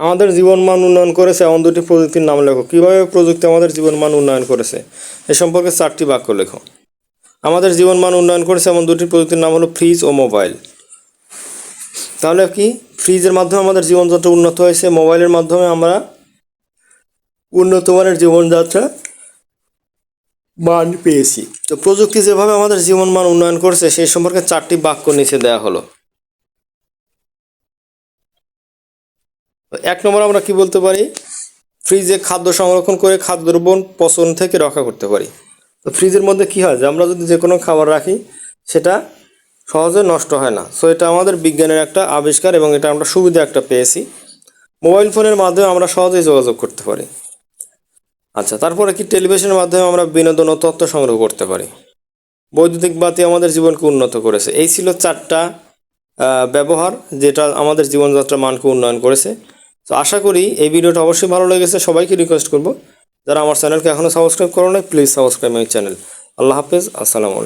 আমাদের জীবনমান উন্নয়ন করেছে এমন দুটি প্রযুক্তির নাম লেখো। কীভাবে প্রযুক্তি আমাদের জীবনমান উন্নয়ন করেছে? এ সম্পর্কে চারটি বাক্য লেখো। আমাদের জীবনমান উন্নয়ন করেছে এমন দুটি প্রযুক্তির নাম হলো ফ্রিজ ও মোবাইল। তাহলে কি? ফ্রিজের মাধ্যমে আমাদের জীবনযাত্রা উন্নত হয়েছে, মোবাইলের মাধ্যমে আমরা উন্নত মানের জীবনযাত্রা মান পেয়েছি। তো প্রযুক্তি যেভাবে আমাদের জীবনমান উন্নয়ন করছে, সেই সম্পর্কে চারটি বাক্য নিচে দেওয়া হলো। এক নম্বর আমরা কি বলতে পারি? ফ্রিজে খাদ্য সংরক্ষণ করে খাদ্যদ্রব্য পচন থেকে রক্ষা করতে পারি। তো ফ্রিজের মধ্যে কি হয়? যে আমরা যদি যে কোনো খাবার রাখি, সেটা সহজে নষ্ট হয় না। সো এটা আমাদের বিজ্ঞানের একটা আবিষ্কার এবং এটা আমরা সুবিধা একটা পেয়েছি। মোবাইল ফোনের মাধ্যমে আমরা সহজেই যোগাযোগ করতে পারি। আচ্ছা তারপরে কি টেলিভিশনের মাধ্যমে আমরা বিনোদন ও তথ্য সংগ্রহ করতে পারি? বৈদ্যুতিক বাতি আমাদের জীবনকে উন্নত করেছে। এই ছিল চারটা ব্যবহার যেটা আমাদের জীবনযাত্রার মানকে উন্নয়ন করেছে। তো আশা করি এই ভিডিওটা অবশ্যই ভালো লেগেছে। সবাইকে রিকোয়েস্ট করব। যারা আমার চ্যানেলকে এখনও সাবস্ক্রাইব করো না প্লিজ সাবস্ক্রাইব মাই চ্যানেল আল্লাহ হাফেজ, আসসালামু